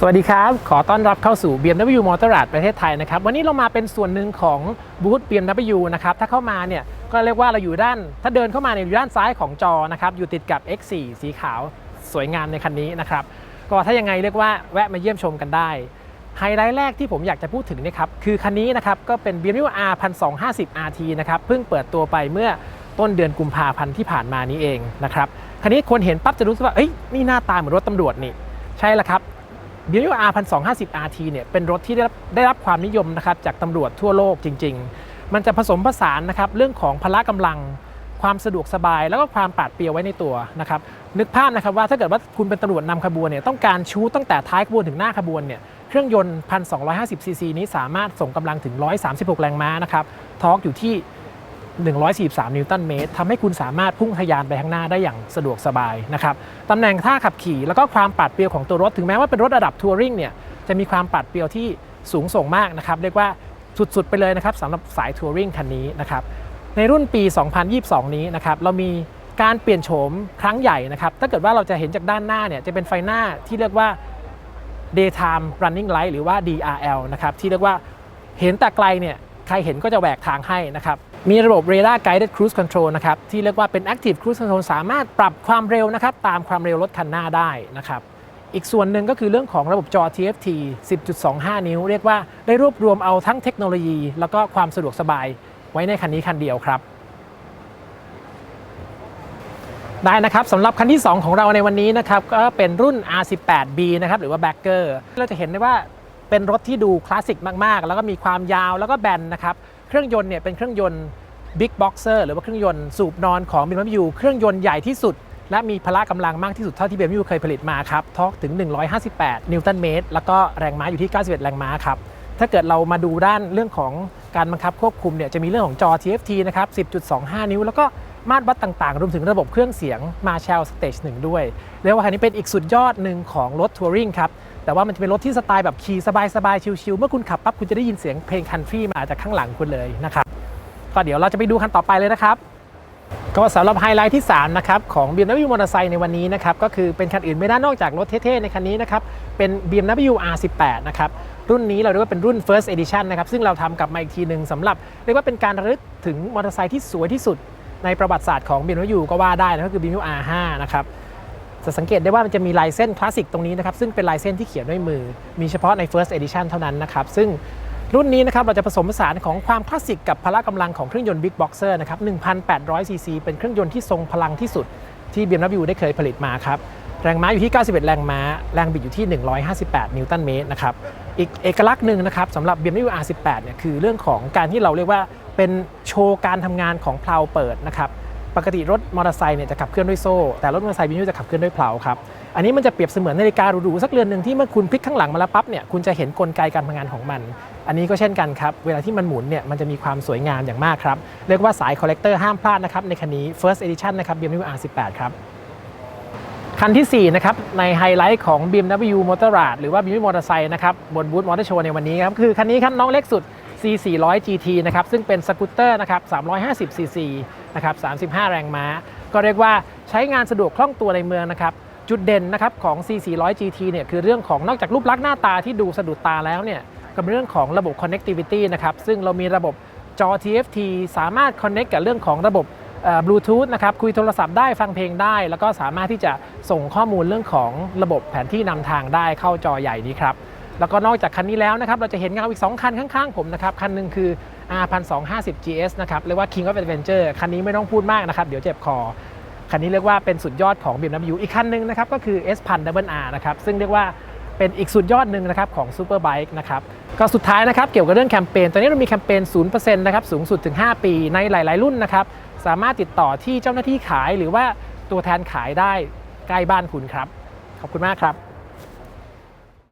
สวัสดีครับ ขอต้อนรับเข้าสู่ BMW Motorrad ประเทศไทยนะครับ วันนี้เรามาเป็นส่วนหนึ่งของบูธ BMW นะครับ ถ้าเข้ามาเนี่ย ก็เรียกว่าเราอยู่ด้าน ถ้าเดินเข้ามาเนี่ยอยู่ด้านซ้ายของจอนะครับ อยู่ติดกับ X4 สีขาวสวยงามในคันนี้นะครับ ก็ถ้ายังไงเรียกว่าแวะมาเยี่ยมชมกันได้ ไฮไลท์แรกที่ผมอยากจะพูดถึงนะครับ คือคันนี้นะครับ ก็เป็น BMW R 1250 RT นะครับ เพิ่งเปิดตัวไปเมื่อต้นเดือนกุมภาพันธ์ที่ผ่านมานี้เองนะครับ คันนี้คนเห็นปั๊บจะรู้สึกว่า เอ้ย นี่หน้าตาเหมือนรถตำรวจนี่ ใช่ล้วครับ BMW R 1250 RT เนี่ยเป็นรถที่ได้รับได้รับความนิยมนะครับจากตำรวจทั่วโลกจริง ๆ มันจะผสมผสานนะครับเรื่องของพละกำลัง ความสะดวกสบาย แล้วก็ความปราดเปรียวไว้ในตัวนะครับนึกภาพนะครับว่าถ้าเกิดว่าคุณเป็นตำรวจนำขบวนเนี่ยต้องการชูตั้งแต่ท้ายขบวนถึงหน้าขบวนเนี่ยเครื่องยนต์ 1,250 ซีซีนี้สามารถส่งกำลังถึง 136 แรงม้านะครับทอร์กอยู่ที่ 143 นิวตันเมตรทำให้คุณสามารถพุ่งทะยานไปข้างหน้าได้อย่างสะดวกสบายนะครับตำแหน่งท่าขับขี่แล้วก็ความปราดเปรียวของตัวรถ ถึงแม้ว่าเป็นรถระดับทัวริงเนี่ยจะมีความปราดเปรียวที่สูงส่งมากนะครับเรียกว่าสุดๆ ไปเลยนะครับสำหรับสายทัวริงคันนี้นะครับในรุ่นปี 2022 นี้นะครับเรามีการเปลี่ยนโฉมครั้งใหญ่นะครับถ้าเกิดว่าเราจะเห็นจากด้านหน้าเนี่ยจะเป็นไฟหน้าที่เรียกว่า daytime running light หรือว่า DRL นะครับที่เรียกว่าเห็นแต่ไกลเนี่ย ใครเห็นก็จะแหวกทางให้นะครับมีระบบ radar guided cruise control นะครับที่เรียกว่าเป็น active cruise control สามารถปรับความเร็วนะครับตามความเร็วรถคันหน้าได้นะครับอีกส่วนหนึ่งก็คือเรื่องของระบบจอ TFT 10.25 นิ้ว เรียกว่าได้รวบรวมเอาทั้งเทคโนโลยี แล้วก็ความสะดวกสบายไว้ในคันนี้คันเดียวครับ ได้นะครับสำหรับคันที่ 2 ของเราในวันนี้นะครับก็เป็นรุ่น R18B นะครับหรือว่า Backer เราจะเห็นได้ว่า เป็นรถที่ดูคลาสสิกมากๆ แล้วก็มีความยาวแล้วก็แบนนะครับ เครื่องยนต์เนี่ยเป็นเครื่องยนต์ Big Boxer หรือว่าเครื่องยนต์สูบนอนของ BMW เครื่องยนต์ใหญ่ที่สุด และมีพละกำลังมากที่สุดเท่าที่ BMW เคยผลิตมาครับทอร์กถึง 158 นิวตันเมตร แล้วก็แรงม้าอยู่ที่ 91 แรงม้าครับ ถ้าเกิดเรามาดูด้านเรื่องของการบังคับควบคุมเนี่ยจะมีเรื่องของจอ TFT นะครับ 10.25 นิ้ว แล้วก็มาตรวัดต่างๆ รวมถึงระบบเครื่องเสียง Marshall Stage 1 ด้วย เรียกว่าคันนี้เป็นอีกสุดยอดหนึ่งของรถทัวริงครับ แต่ว่ามันจะเป็นรถที่สไตล์แบบขี่สบายๆ ชิลๆ เมื่อคุณขับปั๊บคุณจะได้ยินเสียงเพลงคันทรีมาจากข้างหลังคุณเลยนะครับก็เดี๋ยวเราจะไปดูคันต่อไปเลยนะครับ ก็สำหรับไฮไลท์ที่ 3 นะครับ ของ BMW มอเตอร์ไซค์ในวันนี้นะครับ ก็คือเป็นคันอื่นไม่ได้นอกจากรถเท่ๆ ในคันนี้นะครับ เป็น BMW R18 นะครับรุ่นนี้เราเรียกว่าเป็นรุ่น First Edition นะครับซึ่งเราทำกลับมาอีกทีหนึ่งสำหรับเรียกว่าเป็นการระลึกถึงมอเตอร์ไซค์ที่สวยที่สุดในประวัติศาสตร์ของ BMW ก็ว่าได้นะก็คือ BMW R5 นะครับ จะสังเกตได้ว่ามันจะมีลายเส้นคลาสสิกตรงนี้นะครับซึ่งเป็นลายเส้นที่เขียนด้วยมือ มีเฉพาะใน First Edition เท่านั้นนะครับซึ่งรุ่นนี้นะครับเราจะผสมผสานของความคลาสสิกกับพละกำลังของเครื่องยนต์ Big Boxer นะครับ 1,800 ซีซีเป็นเครื่องยนต์ที่ทรงพลังที่สุดที่ BMW ได้เคยผลิตมาครับ แรงม้าอยู่ที่ 91 แรงม้า แรงบิดอยู่ที่ 158 นิวตันเมตรนะครับ อีกเอกลักษณ์หนึ่งนะครับสำหรับ BMW R18 เนี่ยคือเรื่องของการที่เราเรียกว่าเป็นโชว์การทำงานของเพลาเปิดนะครับ ปกติรถมอเตอร์ไซค์เนี่ยจะขับเคลื่อนด้วยโซ่ แต่รถมอเตอร์ไซค์บินจะขับเคลื่อนด้วยเพลาครับ อันนี้มันจะเปรียบเสมือนนาฬิกาหรูๆสักเรือนหนึ่งที่เมื่อคุณพลิกข้างหลังมาแล้วปั๊บเนี่ยคุณจะเห็นกลไกการทำงานของมัน อันนี้ก็เช่นกันครับ เวลาที่มันหมุนเนี่ยมันจะมีความสวยงามอย่างมากครับ เรียกว่าสายคอลเลกเตอร์ห้ามพลาดนะครับในคันนี้ first edition นะครับ BMW R18 ครับคันทีสี่4 นะครับ ในไฮไลท์ของ BMW Motorrad หรือว่า BMW มอเตอร์ไซค์นะครับบนบูธมอเตอร์โชว์ในวันนี้ครับ คือคันนี้ครับน้องเล็กสุด C 4 0 0 GT นะครับซึ่งเป็นสกูตเตอร์นะครับ350 cc นะครับ35 แรงม้า ก็เรียกว่าใช้งานสะดวกคล่องตัวในเมืองนะครับจุดเด่นนะครับของ C 4 0 0 GT เนี่ยคือเรื่องของนอกจากรูปลักษณ์หน้าตาที่ดูสะดุดตาแล้วเนี่ยก็เป็นเรื่องของระบบ connectivity นะครับซึ่งเรามีระบบจอ TFT สามารถ connect กับเรื่องของระบบบลูทูธนะครับคุยโทรศัพท์ได้ฟังเพลงได้ แล้วก็สามารถที่จะส่งข้อมูลเรื่องของระบบแผนที่นำทางได้เข้าจอใหญ่นี้ครับ แล้วก็นอกจากคันนี้แล้วนะครับเราจะเห็นเงาอีก 2 คันข้างๆผมนะครับ คันหนึ่งคือ R 1250 GS นะครับเรียกว่า King of Adventure คันนี้ไม่ต้องพูดมากนะครับ เดี๋ยวเจ็บคอ คันนี้เรียกว่าเป็นสุดยอดของ BMW อีกคันหนึ่งนะครับก็คือ S1000RR นะครับซึ่งเรียกว่าเป็นอีกสุดยอดหนึ่งนะครับของ Super Bike นะครับก็สุดท้ายนะครับเกี่ยวกับเรื่องแคมเปญตอนนี้เรามีแคมเปญ 0%นะครับสูงสุดถึง 5 ปีในหลาย ๆ รุ่นนะครับสามารถติดต่อที่เจ้าหน้าที่ขายหรือว่าตัวแทนขายได้ใกล้บ้านคุณครับ ขอบคุณมากครับ